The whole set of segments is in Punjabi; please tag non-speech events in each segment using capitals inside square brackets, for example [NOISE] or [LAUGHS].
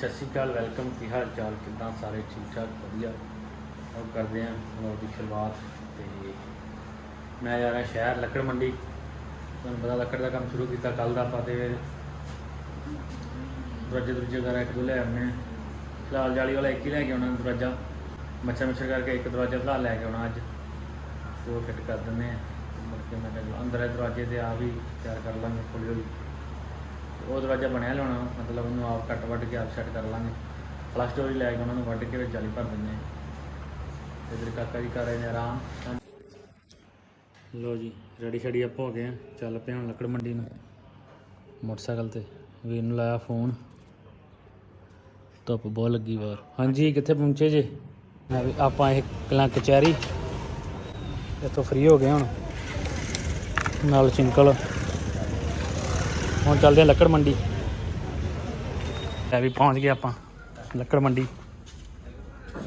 ਸਤਿ ਸ਼੍ਰੀ ਅਕਾਲ, ਵੈਲਕਮ। ਕੀ ਹਾਲ ਚਾਲ? ਕਿੱਦਾਂ ਸਾਰੇ? ਠੀਕ ਠਾਕ? ਵਧੀਆ। ਉਹ ਕਰਦੇ ਆਂ ਵਲੌਗ ਦੀ ਸ਼ੁਰੂਆਤ ਤੇ ਮੈਂ ਜਾ ਰਿਹਾ ਸ਼ਹਿਰ, ਲੱਕੜ ਮੰਡੀ। ਤੁਹਾਨੂੰ ਪਤਾ ਲੱਕੜ ਦਾ ਕੰਮ ਸ਼ੁਰੂ ਕੀਤਾ ਕੱਲ ਦਾ ਆਪਾਂ ਤੇ ਦਰਵਾਜ਼ੇ ਦਰਵਾਜ਼ੇ ਵਗੈਰਾ ਇੱਕ ਦੋ ਲੈ ਆਉਣੇ ਆ ਫਿਲਹਾਲ ਜਾਲੀ ਵਾਲਾ ਇੱਕ ਹੀ ਲੈ ਕੇ ਆਉਣਾ ਦਰਵਾਜ਼ਾ। ਮੱਛਰ ਮੱਛਰ ਕਰਕੇ ਇੱਕ ਦਰਵਾਜ਼ਾ ਫਿਲਹਾਲ ਲੈ ਕੇ ਆਉਣਾ ਅੱਜ। ਤੇ ਉਹ ਫਿੱਟ ਕਰ ਦਿੰਦੇ ਆ ਮੁੜ ਕੇ ਮੈਂ ਕਿਹਾ ਚਲੋ ਅੰਦਰ ਇਹ ਦਰਵਾਜ਼ੇ ਤੇ ਆ ਵੀ ਤਿਆਰ ਕਰ ਲਾਂਗੇ ਹੌਲੀ ਹੌਲੀ ਉਹ ਦਰਵਾਜ਼ਾ ਬਣਿਆ ਲਿਆਉਣਾ, ਮਤਲਬ ਉਹਨੂੰ ਆਪ ਕੱਟ ਵੱਢ ਕੇ ਆਪ ਸੈੱਟ ਕਰ ਲਾਂਗੇ। ਫਲਸ਼ ਡੋਰ ਲੈ ਕੇ ਉਹਨਾਂ ਨੂੰ ਵੱਢ ਕੇ ਵਿੱਚ ਜਾਲੀ ਭਰ ਦਿੰਦੇ ਆ ਤੇ ਇਧਰ ਕਾਕਾ ਜੀ ਕਰ ਰਹੇ ਨੇ ਆਰਾਮ। ਲੋ ਜੀ, ਰੈਡੀ ਸ਼ੈਡੀ ਆਪਾਂ ਹੋ ਗਏ ਆ ਚੱਲ ਪਏ ਹੁਣ ਲੱਕੜ ਮੰਡੀ ਨੂੰ। ਮੋਟਰਸਾਈਕਲ ਤੇ ਵੀਰ ਨੂੰ ਲਾਇਆ ਫੋਨ। ਧੁੱਪ ਬਹੁਤ ਲੱਗੀ ਬਾਹਰ। ਹਾਂਜੀ, ਕਿੱਥੇ ਪਹੁੰਚੇ ਜੇ? ਮੈਂ ਵੀ ਆਪਾਂ ਇਹ ਕਲਾਂ ਕਚਹਿਰੀ। ਇੱਥੋਂ ਫ੍ਰੀ ਹੋ ਗਏ ਹੁਣ। ਨਾਲ ਚਿੰਕਲ ਹੁਣ ਚੱਲਦੇ ਆ ਲੱਕੜ ਮੰਡੀ। ਲੈ ਵੀ ਪਹੁੰਚ ਗਏ ਆਪਾਂ ਲੱਕੜ ਮੰਡੀ।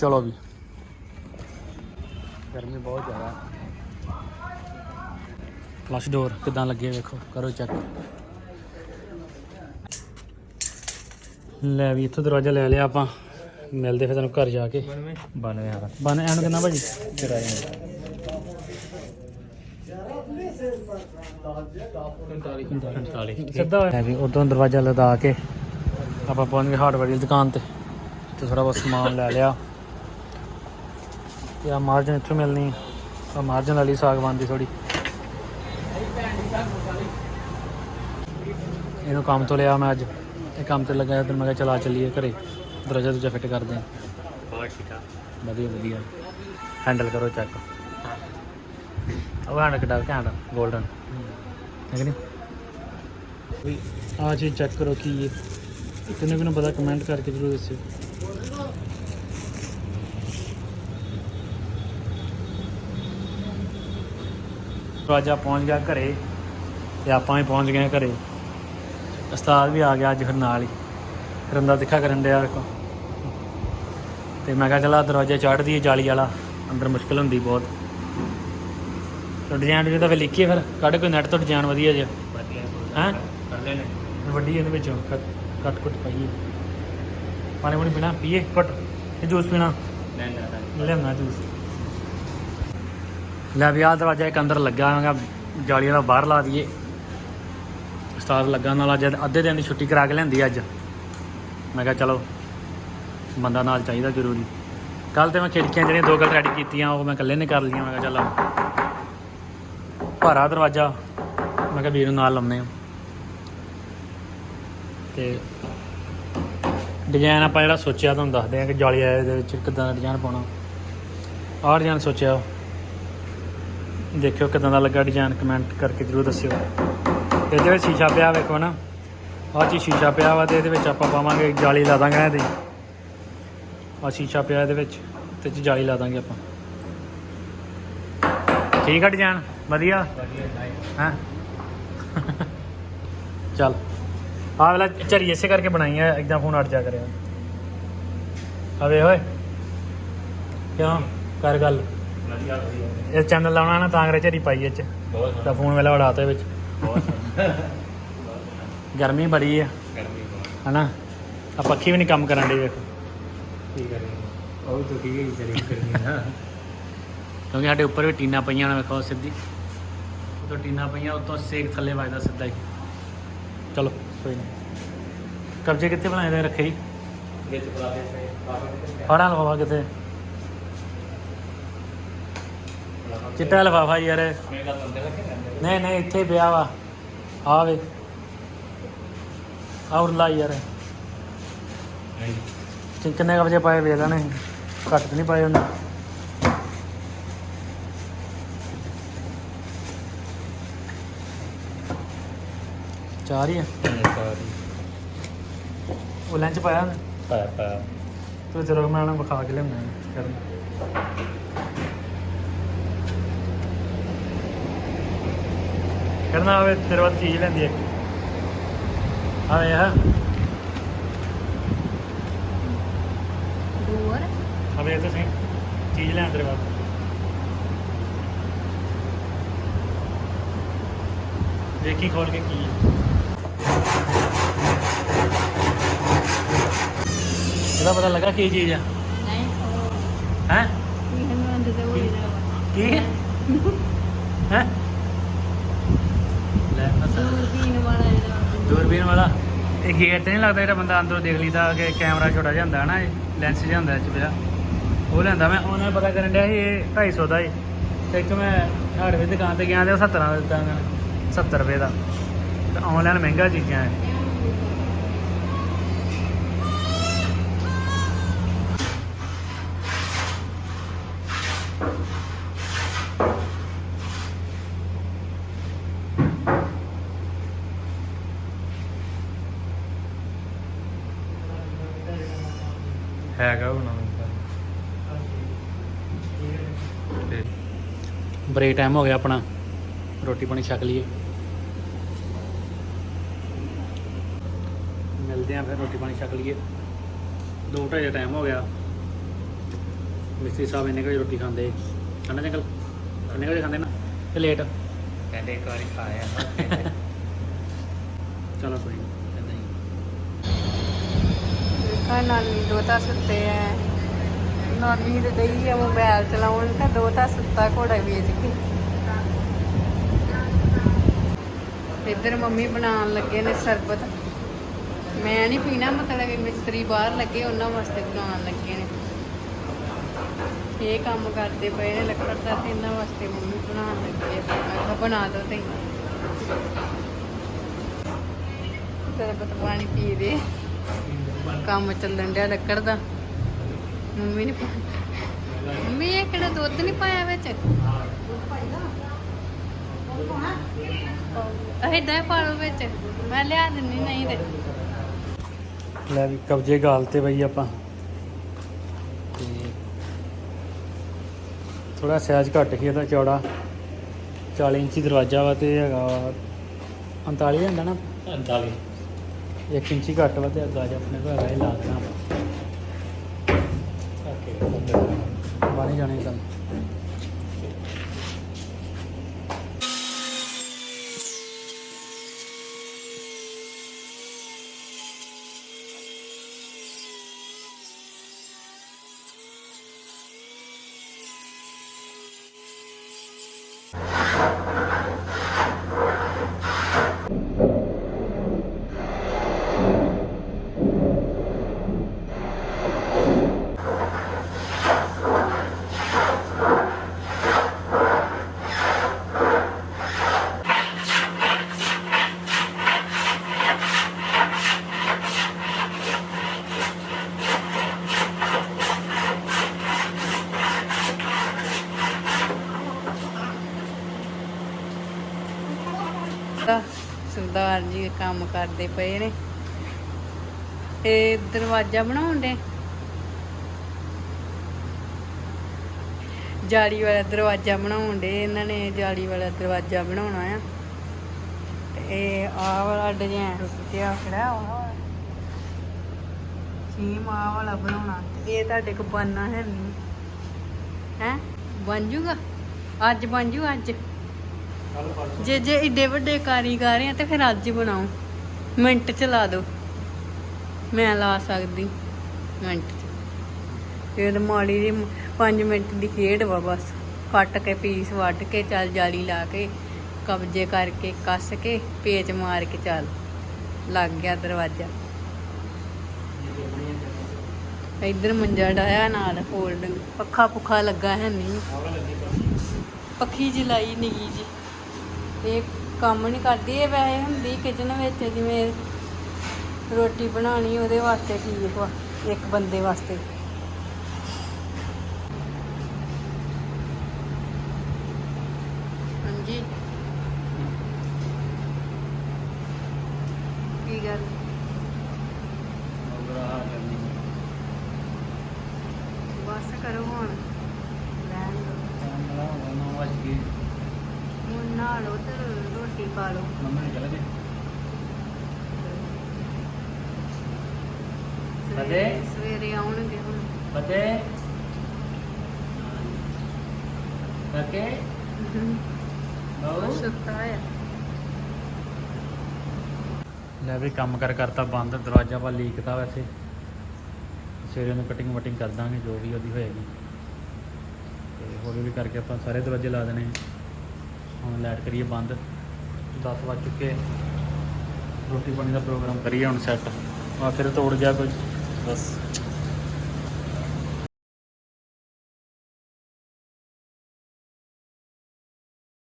ਚਲੋ ਵੀ। ਗਰਮੀ ਬਹੁਤ ਜ਼ਿਆਦਾ। ਫਲਸ਼ ਡੋਰ ਕਿਦਾਂ ਲੱਗੇ ਵੇਖੋ ਕਰੋ ਚੈੱਕ ਲੈ ਵੀ ਇੱਥੋਂ ਦਰਵਾਜ਼ਾ ਲੈ ਲਿਆ ਆਪਾਂ। ਮਿਲਦੇ ਫਿਰ ਤੁਹਾਨੂੰ ਘਰ ਜਾ ਕੇ। 92 ਹਾਂ ਬਨ ਐਨ ਕਿੰਨਾ ਭਾਜੀ? ਸਿੱਧਾ ਹੈ ਵੀ ਉਦੋਂ ਦਰਵਾਜ਼ਾ ਲਦਾ ਕੇ ਆਪਾਂ ਪਹੁੰਚ ਗਏ ਹਾਰਡਵੇਅਰ ਦੀ ਦੁਕਾਨ ਤੇ ਤੇ ਥੋੜਾ ਬਹੁਤ ਸਮਾਨ ਲੈ ਲਿਆ। ਤੇ ਆ ਮਾਰਜਨ ਇੱਥੋਂ ਮਿਲਣੀ ਆ। ਮਾਰਜਨ ਵਾਲੀ ਸਾਗਵਾਨ ਦੀ ਥੋੜੀ ਇਹਨੂੰ ਕੰਮ ਤੋਂ ਲਿਆ ਮੈਂ ਅੱਜ। ਇਹ ਕੰਮ ਤੇ ਲੱਗਾ ਤੇ ਮੈਂ ਕਿਹਾ ਚਲਾ ਚੱਲੀਏ ਘਰੇ। ਦਰਵਾਜ਼ਾ ਦੂਜਾ ਫਿੱਟ ਕਰਦੇ ਆ। ਬਹੁਤ ਠੀਕ ਆ? ਵਧੀਆ ਵਧੀਆ। ਹੈਂਡਲ ਕਰੋ ਚੈੱਕ ਡਨ ਹੈ ਕਿ ਨਹੀਂ? ਵੀ ਆ ਚੀਜ਼ ਚੈੱਕ ਕਰੋ ਕੀ ਇਹ ਕਿੰਨੇ ਕਿੰਨੇ ਪਤਾ ਕਮੈਂਟ ਕਰਕੇ ਜ਼ਰੂਰ ਦੱਸਿਓ। ਰਾਜਾ ਪਹੁੰਚ ਗਿਆ ਘਰੇ ਤੇ ਆਪਾਂ ਵੀ ਪਹੁੰਚ ਗਏ ਘਰੇ। ਉਸਤਾਦ ਵੀ ਆ ਗਿਆ ਅੱਜ ਫਿਰ ਨਾਲ ਹੀ। ਰੰਦਾ ਦਿਖਾ ਕਰਨ ਡਿਆ ਵੇਖੋ ਤੇ ਮੈਂ ਕਿਹਾ ਚਲਾ ਦਰਵਾਜ਼ਾ ਚੜ੍ਹ ਦਈਏ ਜਾਲੀ ਵਾਲਾ ਅੰਦਰ ਮੁਸ਼ਕਲ ਹੁੰਦੀ ਬਹੁਤ। ਤੇ ਡਿਜ਼ਾਈਨ ਵੀ ਤਾਂ ਫਿਰ ਲਿਖੀਏ ਫਿਰ ਕੱਢ ਕੋਈ ਨੈਟ ਤੋਂ ਡਿਜ਼ਾਈਨ ਵਧੀਆ ਜਿਹਾ। ਹੈਂ? ਕਰ ਲੈਣੇ। ਵੱਡੀ ਇਹਦੇ ਵਿੱਚੋਂ ਕੱਟ ਕੱਟ ਪਾਈਏ ਪਾਣੀ ਪਾਣੀ ਪੀਣਾ ਪੀਏ ਕੁੱਟ ਇਹ ਜੂਸ ਪੀਣਾ। ਲੈਣਾ ਜੂਸ ਲੈ ਵੀ ਆਹ ਦਰਵਾਜ਼ਾ ਇੱਕ ਅੰਦਰ ਲੱਗਾ ਹੋਗਾ ਜਾਲੀ ਵਾਲਾ ਬਾਹਰ ਲਾ ਦਈਏ। ਉਸਤਾਦ ਲੱਗਾ ਨਾਲ ਅੱਜ ਅੱਧੇ ਦਿਨ ਦੀ ਛੁੱਟੀ ਕਰਾ ਕੇ ਲੈਂਦੀ ਅੱਜ। ਮੈਂ ਕਿਹਾ ਚਲੋ ਬੰਦਾ ਨਾਲ ਚਾਹੀਦਾ ਜ਼ਰੂਰੀ। ਕੱਲ ਤੇ ਮੈਂ ਖਿੜਕੀਆਂ ਜਿਹੜੀਆਂ ਦੋ ਕੱਲ ਰੈਡੀ ਕੀਤੀਆਂ ਉਹ ਮੈਂ ਇਕੱਲੇ ਨੇ ਕਰ ਲਈਆਂ ਮੈਂ ਕਿਹਾ ਚੱਲ ਭਾਰਾ ਦਰਵਾਜ਼ਾ। ਮੈਂ ਕਿਹਾ ਵੀਰ ਨੂੰ ਨਾਲ ਲਾਉਂਦੇ ਆ। ਤੇ ਡਿਜ਼ਾਈਨ ਆਪਾਂ ਜਿਹੜਾ ਸੋਚਿਆ ਤੁਹਾਨੂੰ ਦੱਸਦੇ ਆ ਕਿ ਜਾਲੀ ਆਏ ਦੇ ਵਿੱਚ ਕਿਦਾਂ ਦਾ ਡਿਜ਼ਾਈਨ ਪਾਉਣਾ। ਆਹ ਡਿਜ਼ਾਈਨ ਸੋਚਿਆ। ਦੇਖਿਓ ਕਿਦਾਂ ਦਾ ਲੱਗਾ ਡਿਜ਼ਾਈਨ ਕਮੈਂਟ ਕਰਕੇ ਜਰੂਰ ਦੱਸਿਓ। ਤੇ ਇਹਦੇ ਵਿੱਚ ਸ਼ੀਸ਼ਾ ਪਿਆ ਵੇਖੋ ਨਾ। ਆਹ ਚੀ ਸ਼ੀਸ਼ਾ ਪਿਆ ਵਾ ਤੇ ਇਹਦੇ ਵਿੱਚ ਆਪਾਂ ਪਾਵਾਂਗੇ ਜਾਲੀ ਲਾ ਦਾਂਗੇ ਇਹਦੀ। ਆਹ ਸ਼ੀਸ਼ਾ ਪਿਆ ਇਹਦੇ ਵਿੱਚ ਤੇ 'ਚ ਜਾਲੀ ਲਾ ਦਾਂਗੇ ਆਪਾਂ। ਠੀਕ ਆ ਡਿਜ਼ਾਈਨ ਵਧੀਆ? ਹੈਂ? ਚੱਲ। ਆਹ ਵਾਲਾ ਝਰੀ ਇਸੇ ਕਰਕੇ ਬਣਾਈ ਹੈ ਇਦਾਂ ਫੋਨ ਅੜ ਜਾ ਕਰਿਆ। ਅਵੇ ਓਏ। ਕਿਉਂ? ਕਰ ਗੱਲ। ਵਧੀਆ ਵਧੀਆ। ਇਹ ਚੈਨਲ ਲਾਉਣਾ ਨਾ ਤਾਂ ਕਰੇ ਝਰੀ ਪਾਈ ਇਹ ਚ ਤਾਂ ਫੋਨ ਵੇਲਾ ਵੜਾਤਾ ਵਿੱਚ। [LAUGHS] ਗਰਮੀ ਬੜੀ ਹੈ ਗਰਮੀ ਹਨਾ? ਆ ਪੱਖੀ ਵੀ ਨਹੀਂ ਕੰਮ ਕਰਨ ਦੀ ਵੇਖੋ। ਕੀ ਕਰੇ ਉਹ ਤਾਂ ਠੀਕ ਹੈ ਚਲੀ ਕਰਨੀ ਨਾ ਕਿਉਂਕਿ ਸਾਡੇ ਉੱਪਰ ਵੀ ਟੀਨਾ ਪਈਆਂ ਨੇ ਵੇਖੋ ਸਿੱਧੀ। ਉਤੋਂ ਟੀਨਾ ਪਈਆਂ ਉਤੋਂ ਸੇਕ ਥੱਲੇ ਵੱਜਦਾ ਸਿੱਧਾ ਹੀ। ਚਲੋ ਕੋਈ ਨਹੀਂ ਕਬਜੇ ਕਿੱਥੇ ਬਣਾਏ ਦੇ ਰੱਖੇ ਹੀ ਵਿੱਚ ਬੁਲਾ ਦੇ ਫੜਾ ਲਵਾਵਾ ਕਿਤੇ ਚਿੱਟਾ ਲਫਾਫਾ ਯਾਰ। ਨਹੀਂ ਨਹੀਂ ਇੱਥੇ ਪਿਆ ਵਾ। ਆ ਵੇ ਔਰ ਲਾ ਯਾਰ। ਕਿੰਨੇ ਕੁ ਵਜੇ ਪਾਏ ਵੇਖ ਲੈਣੇ। ਘੱਟ ਤਾਂ ਨਹੀਂ ਪਾਏ ਉਹਨੇ। ਚਾਰ ਹੀ? ਆ ਉਹ ਲੰਚ ਪਾਇਆ ਉਹਨੇ? ਪਾ ਪਾ ਤੂੰ ਚਲੋ ਮੈਂ ਉਹਨੂੰ ਵਿਖਾ ਕੇ ਲਿਆਉਣਾ ਕਰਨ ਕਰਨਾ ਆਵੇ ਤੇਰੇ ਵੱਲ ਚੀਜ਼ ਲੈਂਦੀ ਹੈ। ਆਵੇ ਆ। ਹੋਰ? ਆਵੇ ਤੁਸੀਂ ਚੀਜ਼ ਲੈਣ ਤੇਰੇ ਵੱਲ। ਦੇਖੀ ਖੋਲ ਕੇ ਕੀ ਹੈ। ਇਹਦਾ ਪਤਾ ਲੱਗਾ ਕੀ ਚੀਜ਼ ਆ? ਹੈ? ਕੀ ਹੈ? ਹੈ? ਲੈ ਦੂਰਬੀਨ ਵਾਲਾ ਇਹ ਗੇਟ ਤੇ ਨਹੀਂ ਲੱਗਦਾ ਜਿਹੜਾ ਬੰਦਾ ਅੰਦਰੋਂ ਦੇਖ ਲਈਦਾ ਕਿ ਕੈਮਰਾ ਛੋਟਾ ਜਿਹਾ ਹੁੰਦਾ ਹੈ ਨਾ ਲੈਂਸ ਜਿਹਾ ਹੁੰਦਾ ਇਹ ਚ ਪਿਆ ਉਹ ਲੈਂਦਾ ਮੈਂ ਉਹਨਾਂ ਪਤਾ ਕਰਨ ਡਿਆ ਸੀ ਇਹ 250 ਦਾ ਹੀ ਤੇ ਇੱਕ ਮੈਂ ਹਾਰਡਵੇਅਰ ਦੁਕਾਨ ਤੇ ਗਿਆ ਤੇ ਉਹ 70 ਦਾ ਦਿੱਤਾ ਉਹਨਾਂ ਨੇ 70 ਰੁਪਏ ਦਾ। ਤੇ ਆਨਲਾਈਨ ਮਹਿੰਗਾ ਚੀਜ਼ਾਂ ਹੈ। ਹੈਗਾ ਉਹ ਨਵਾਂ। ਬ੍ਰੇਕ ਟਾਈਮ ਹੋ ਗਿਆ ਆਪਣਾ। ਰੋਟੀ ਪਾਣੀ ਛਕ ਲਈਏ। ਮਿਲਦੇ ਆਂ ਫਿਰ ਰੋਟੀ ਪਾਣੀ ਛਕ ਲਈਏ। ਦੋ ਢਾਈ ਦਾ ਟਾਈਮ ਹੋ ਗਿਆ। ਮਿਸਤਰੀ ਸਾਹਿਬ ਇੰਨੇ ਕੁ ਵਜੇ ਰੋਟੀ ਖਾਂਦੇ। ਖਾਣਾ ਜੰਗਲ ਕਿੰਨੇ ਕੁ ਵਜੇ ਖਾਂਦੇ ਨਾ? ਤੇ ਲੇਟ ਕਹਿੰਦੇ ਇੱਕ ਵਾਰੀ ਖਾਇਆ। ਚਲੋ ਕੋਈ ਨੀ। ਨਾਨੀ ਦੋਤਾ ਸੁੱਤੇ ਐ ਨਾਨੀ ਤੇ ਡਈ ਆ ਮੋਬਾਈਲ ਚਲਾਉਣ ਤੇ ਦੋਤਾ ਸੁੱਤਾ ਘੋੜਾ ਵੇਚ ਕੇ। ਇੱਧਰ ਮੰਮੀ ਬਣਾਉਣ ਲੱਗੇ ਨੇ ਸਰਬਤ। ਮੈਂ ਨਹੀਂ ਪੀਣਾ, ਮਤਲਬ ਕਿ ਮਿਸਤਰੀ ਬਾਹਰ ਲੱਗੇ, ਉਹਨਾਂ ਵਾਸਤੇ ਬਣਾਉਣ ਲੱਗੇ ਨੇ। ਇਹ ਕੰਮ ਕਰਦੇ ਪਏ ਨੇ ਲੱਕੜ ਦਾ ਤੇ ਇਹਨਾਂ ਵਾਸਤੇ ਮੰਮੀ ਬਣਾਉਣ ਲੱਗੇ ਮੈਂ ਕਿਹਾ ਬਣਾ ਦੋ ਤੇ ਸਰਬਤ ਪਾਣੀ ਪੀ ਦੇ। ਕੰਮ ਚੱਲਣ ਡਿਆ ਲੱਕੜ ਦਾ। ਮੰਮੀ ਨੇ ਮੰਮੀ, ਇਹ ਕਿਹੜਾ ਦੁੱਧ ਨਹੀਂ ਪਾਇਆ ਵਿੱਚ? ਇਦਾਂ ਹੀ ਪਾ ਲਓ ਵਿੱਚ। ਮੈਂ ਲਿਆ ਦਿੰਨੀ ਨਹੀਂ ਤੇ। ਲੈ ਵੀ ਕਬਜੇ ਗਾਲ ਤੇ ਬਈ ਆਪਾਂ। ਤੇ ਥੋੜਾ ਸਾਈਜ਼ ਘੱਟ ਹੀ ਇਹਦਾ ਚੌੜਾ। 40 ਇੰਚੀ ਦਰਵਾਜ਼ਾ ਵਾ ਤੇ ਹੈਗਾ ਵਾ 39 ਹੁੰਦਾ ਨਾ? 45 1 ਇੰਚੀ ਘੱਟ ਵਾ ਤੇ ਗਾਜ ਆਪਣੇ ਕੋਲ ਹੈਗਾ ਇਹ ਲਾ ਦੇਣਾ ਆਪਾਂ। ਬਾਣੀ ਜਾਣੇ ਕੰਮ ਤਾਂ ਸਰਦਾਰ ਜੀ ਕੰਮ ਕਰਦੇ ਪਏ ਨੇ। ਤੇ ਦਰਵਾਜ਼ਾ ਬਣਾਉਣ ਦੇ ਜਾਲੀ ਵਾਲਾ ਦਰਵਾਜ਼ਾ ਬਣਾਉਣ ਦੇ ਇਹਨਾਂ ਨੇ, ਜਾਲੀ ਵਾਲਾ ਦਰਵਾਜ਼ਾ ਬਣਾਉਣਾ ਆ। ਤੇ ਇਹ ਆਹ ਵਾਲਾ ਡਿਜ਼ਾਈਨ ਤੇ ਆ ਕਿਹੜਾ ਉਹ ਸੀਮ ਆਹ ਵਾਲਾ ਬਣਾਉਣਾ। ਇਹ ਤੁਹਾਡੇ ਕੋਲ ਬਣਨਾ ਹੈ ਨਹੀਂ। ਹੈ? ਬਣ ਜੂਗਾ? ਅੱਜ ਬਣ ਜੂ ਅੱਜ? ਜੇ ਜੇ ਏਡੇ ਵੱਡੇ ਕਾਰੀਗਰ ਆ ਤੇ ਫਿਰ ਅੱਜ ਬਣਾਓ। ਮਿੰਟ ਚ ਲਾ ਦਿਓ ਮੈਂ ਲਾ ਸਕਦੀ। ਮਿੰਟ ਚ। ਇਹ ਮਾੜੀ ਜੀ 5 ਮਿੰਟ ਦੀ ਖੇਡ ਵਾ ਬਸ। ਕੱਟ ਕੇ ਪੀਸ ਵੱਢ ਕੇ ਚੱਲ ਜਾਲੀ ਲਾ ਕੇ, ਕਬਜੇ ਕਰਕੇ ਕੱਸ ਕੇ, ਪੇਚ ਮਾਰ ਕੇ ਚੱਲ। ਲੱਗ ਗਿਆ ਦਰਵਾਜ਼ਾ। ਇੱਧਰ ਮੰਜਾ ਡਾਇਆ ਨਾਲ ਫੋਲਡਿੰਗ ਪੱਖਾ ਪੁੱਖਾ ਲੱਗਾ ਹੈ ਨਹੀਂ। ਪੱਖੀ ਜੀ ਲਾਈ ਨਿੱਗੀ ਜੀ। ਇਹ ਕੰਮ ਨਹੀਂ ਕਰਦੀ। ਇਹ ਵੈਸੇ ਹੁੰਦੀ ਕਿਚਨ ਵਿੱਚ, ਜਿਵੇਂ ਰੋਟੀ ਬਣਾਉਣੀ, ਉਹਦੇ ਵਾਸਤੇ ਠੀਕ ਵਾ, ਇੱਕ ਬੰਦੇ ਵਾਸਤੇ। ਹਾਂਜੀ। ਕੀ ਗੱਲ ਬਸ ਕਰੋ ਹੁਣ ਰਹਿਣ ਦਿਓ ਹੁਣ ਨਹਾ ਲਓ ਤੇ ਰੋਟੀ ਖਾ ਲਓ ਫਤਿਹ? ਸਵੇਰੇ- ਸਵੇਰੇ ਆਉਣਗੇ ਹੁਣ। ਫਤਿਹ ਕਾਕੇ ਉਹ ਸੁੱਤਾ ਆ ਲੈ ਵੀ ਕੰਮ ਕਰ ਕਰਤਾ ਬੰਦ ਦਰਵਾਜ਼ਾ ਵਾ ਲੀਕਦਾ ਵੈਸੇ। ਸਵੇਰੇ ਉਹਨੂੰ ਕਟਿੰਗ ਵਟਿੰਗ ਕਰ ਦਾਂਗੇ ਜੋ ਵੀ ਉਹਦੀ ਹੋਏਗੀ। ਤੇ ਹੌਲੀ ਹੌਲੀ ਕਰਕੇ ਆਪਾਂ ਸਾਰੇ ਦਰਵਾਜ਼ੇ ਲਾ ਦੇਣੇ ਹੁਣ ਲਾਈਟ ਕਰੀਏ ਬੰਦ। 10 ਵੱਜ ਚੁੱਕੇ ਰੋਟੀ ਪਾਣੀ ਦਾ ਪ੍ਰੋਗਰਾਮ ਕਰੀਏ ਹੁਣ ਸੈੱਟ ਆ ਫਿਰ ਤੋੜ ਗਿਆ ਕੋਈ ਬਸ।